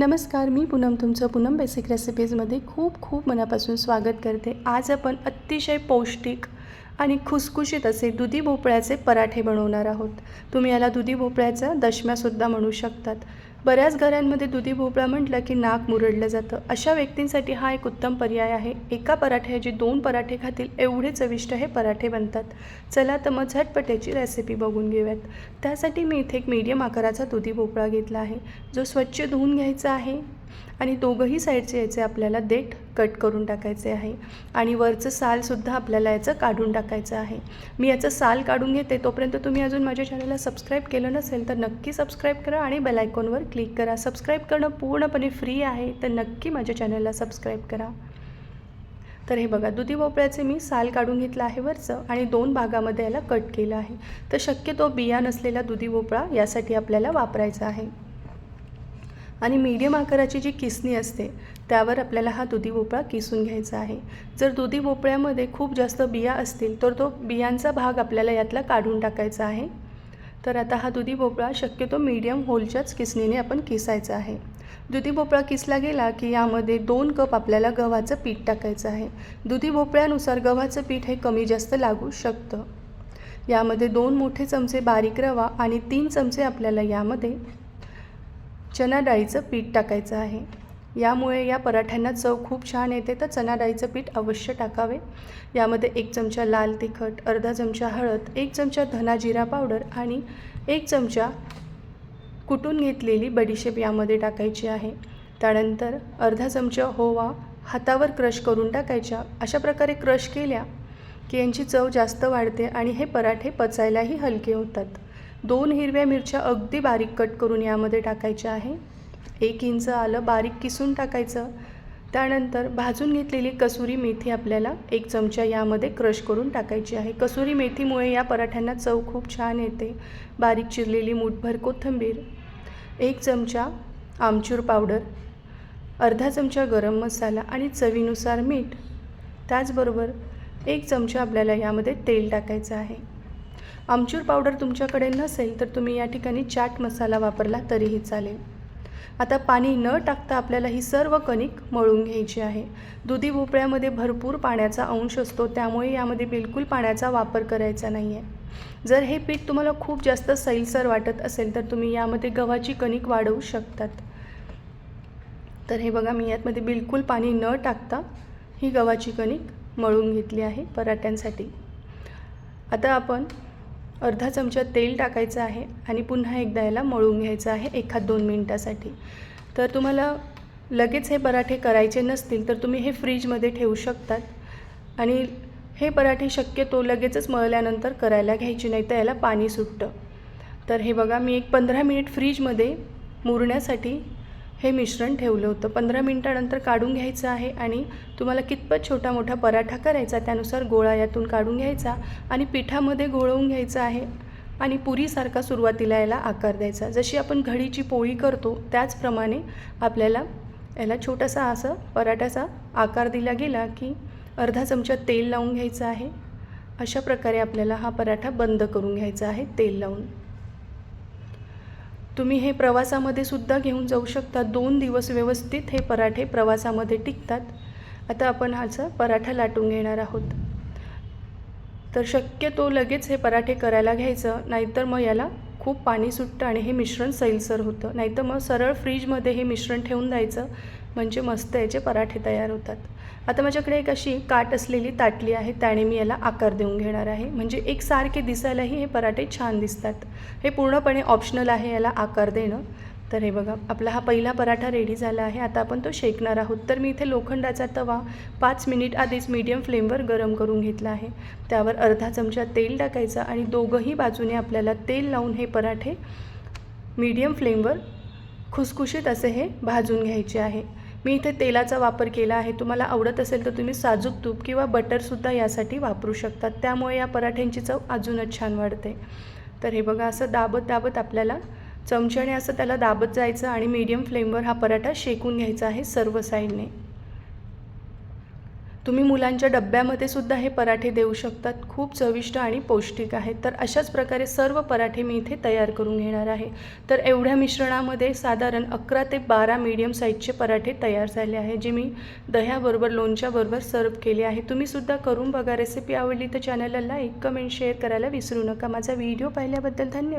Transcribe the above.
नमस्कार मी पूनम तुमचं पूनम बेसिक रेसिपीजमध्ये खूप खूप मनापासून स्वागत करते. आज आपण अतिशय पौष्टिक आणि खुसखुशीत असे दुधी भोपळ्याचे पराठे बनवणार आहोत. तुम्ही याला दुधी भोपळ्याचा दशम्यासुद्धा म्हणू शकतात. बऱ्याच घरांमध्ये दुधी भोपळा म्हटलं की नाक मुरडलं जातं. अशा व्यक्तींसाठी हा एक उत्तम पर्याय आहे. एका पराठ्याचे दोन पराठे खातील एवढे चविष्ट हे पराठे बनतात. चला तर मग झटपट्याची रेसिपी बघून घेऊयात. त्यासाठी मी इथे एक मीडियम आकाराचा दुधी भोपळा घेतला आहे. जो स्वच्छ धुवून घ्यायचा आहे. आणि दोघंही साईडचे याचे आपल्याला देठ कट करून टाकायचे आहे. आणि वरचं सालसुद्धा आपल्याला याचं काढून टाकायचं आहे. मी याचं साल काढून घेते. तोपर्यंत तुम्ही अजून माझ्या चॅनलला सबस्क्राईब केलं नसेल तर नक्की सबस्क्राईब करा आणि बेलायकॉनवर क्लिक करा. सबस्क्राईब करणं पूर्णपणे फ्री आहे तर नक्की माझ्या चॅनलला सबस्क्राईब करा. तर हे बघा दुधी भोपळ्याचे मी साल काढून घेतलं आहे वरचं आणि दोन भागामध्ये याला कट केलं आहे. तर शक्यतो बिया नसलेला दुधी भोपळा यासाठी आपल्याला वापरायचा आहे. आणि मीडियम आकाराची जी किसणी असते त्यावर आपल्याला हा दुधी भोपळा किसून घ्यायचा आहे. जर दुधी भोपळ्यामध्ये खूप जास्त बिया असतील तर तो बियांचा भाग आपल्याला यातला काढून टाकायचा आहे. तर आता हा दुधी भोपळा शक्यतो मीडियम होलच्याच किसणीने आपण किसायचा आहे. दुधी भोपळा किसला गेला की यामध्ये दोन कप आपल्याला गव्हाचं पीठ टाकायचं आहे. दुधी भोपळ्यानुसार गव्हाचं पीठ हे कमी जास्त लागू शकतं. यामध्ये दोन मोठे चमचे बारीक रवा आणि तीन चमचे आपल्याला यामध्ये चना डाळीचं पीठ टाकायचं आहे. यामुळे या पराठ्यांना चव खूप छान येते. तर चना डाळीचं पीठ अवश्य टाकावे. यामध्ये एक चमचा लाल तिखट अर्धा चमचा हळद एक चमचा धना जिरा पावडर आणि एक चमचा कुटून घेतलेली बडीशेप यामध्ये टाकायची आहे. त्यानंतर अर्धा चमचा होवा हातावर क्रश करून टाकायच्या. अशा प्रकारे क्रश केल्या की यांची चव जास्त वाढते आणि हे पराठे पचायलाही हलके होतात. दोन हिरव्या मिरच्या अगदी बारीक कट करून यामध्ये टाकायच्या आहे. एक इंच आलं बारीक किसून टाकायचं. त्यानंतर भाजून घेतलेली कसुरी मेथी आपल्याला एक चमचा यामध्ये क्रश करून टाकायची आहे. कसुरी मेथीमुळे या पराठ्यांना चव खूप छान येते. बारीक चिरलेली मूठभर कोथिंबीर एक चमचा आमचूर पावडर अर्धा चमचा गरम मसाला आणि चवीनुसार मीठ. त्याचबरोबर एक चमचा आपल्याला यामध्ये तेल टाकायचं आहे. आमचूर पावडर तुमच्याकडे नसेल तर तुम्ही या ठिकाणी चाट मसाला वापरला तरीही चालेल. आता पाणी न टाकता आपल्याला ही सर्व कणिक मळून घ्यायची आहे. दुधी भोपळ्यामध्ये भरपूर पाण्याचा अंश असतो त्यामुळे यामध्ये बिलकुल पाण्याचा वापर करायचा नाही आहे जर हे पीठ तुम्हाला खूप जास्त सैलसर वाटत असेल तर तुम्ही यामध्ये गव्हाची कणिक वाढवू शकतात. तर हे बघा मी यातमध्ये बिलकुल पाणी न टाकता ही गव्हाची कणिक मळून घेतली आहे पराठ्यांसाठी. आता आपण अर्धा चमचा तेल टाकायचं आहे आणि पुन्हा एकदा याला मळून घ्यायचं आहे एखाद दोन मिनटासाठी. तर तुम्हाला लगेच हे पराठे करायचे नसतील तर तुम्ही हे फ्रीजमध्ये ठेवू शकतात. आणि हे पराठे शक्यतो लगेचच मळल्यानंतर करायला घ्यायचे नाही तर याला पाणी सुटतं. तर हे बघा मी एक पंधरा मिनिट फ्रीजमध्ये मुरण्यासाठी हे मिश्रण ठेवलं होतं. पंधरा मिनटानंतर काढून घ्यायचं आहे आणि तुम्हाला कितपत छोटा मोठा पराठा करायचा त्यानुसार गोळा यातून काढून घ्यायचा आणि पिठामध्ये घोळवून घ्यायचा आहे आणि पुरीसारखा सुरुवातीला याला आकार द्यायचा. जशी आपण घडीची पोळी करतो त्याचप्रमाणे आपल्याला याला छोटासा असं पराठ्याचा आकार दिला गेला की अर्धा चमचा तेल लावून घ्यायचं आहे. अशा प्रकारे आपल्याला हा पराठा बंद करून घ्यायचा आहे तेल लावून. तुम्ही हे प्रवासामध्ये सुद्धा घेऊन जाऊ शकता. दोन दिवस व्यवस्थित हे पराठे प्रवासामध्ये टिकतात. आता आपण ह्याचा पराठा लाटून घेणार आहोत. तर शक्यतो लगेच हे पराठे करायला घ्यायचं नाहीतर मग याला खूप पाणी सुटतं आणि हे मिश्रण सैलसर होतं. नाहीतर मग सरळ फ्रीजमध्ये हे मिश्रण ठेवून द्यायचं. म्हणजे मस्त याचे पराठे तयार होतात. आता माझ्याकडे एक अशी काट असलेली ताटली आहे त्याने मी याला आकार देऊन घेणार आहे. म्हणजे एकसारखे दिसायलाही हे पराठे छान दिसतात. हे पूर्णपणे ऑप्शनल आहे याला आकार देणं. तर हे बघा आपला हा पहिला पराठा रेडी झाला आहे. आता आपण तो शेकणार आहोत. तर मी इथे लोखंडाचा तवा पाच मिनिट आधीच मीडियम फ्लेमवर गरम करून घेतला आहे. त्यावर अर्धा चमचा तेल टाकायचा आणि दोघंही बाजूने आपल्याला तेल लावून हे पराठे मीडियम फ्लेमवर खुसखुशीत असे हे भाजून घ्यायचे आहे. मी इथे तेलाचा वापर केला आहे. तुम्हाला आवडत असेल तर तुम्ही साजूक तूप किंवा बटरसुद्धा यासाठी वापरू शकतात. त्यामुळे या पराठ्यांची चव अजूनच छान वाढते. तर हे बघा असं दाबत दाबत आपल्याला चमच्याने असं त्याला दाबत जायचं आणि मीडियम फ्लेमवर हा पराठा शेकून घ्यायचा आहे सर्व साईडने. तुम्ही मुलांच्या डब्यामध्ये सुद्धा हे पराठे देऊ शकतात. खूप चविष्ट आणि पौष्टिक आहेत तर अशाच प्रकारे सर्व पराठे मी इथे तयार करून घेणार आहे. तर एवढ्या मिश्रणामध्ये साधारण अकरा ते बारा मीडियम साईजचे पराठे तयार झाले आहे जे मी दह्याबरोबर लोणच्याबरोबर सर्व केले आहे. तुम्हीसुद्धा करून बघा रेसिपी आवडली तर चॅनलला लाईक कमेंट शेअर करायला विसरू नका. माझा व्हिडिओ पाहिल्याबद्दल धन्यवाद.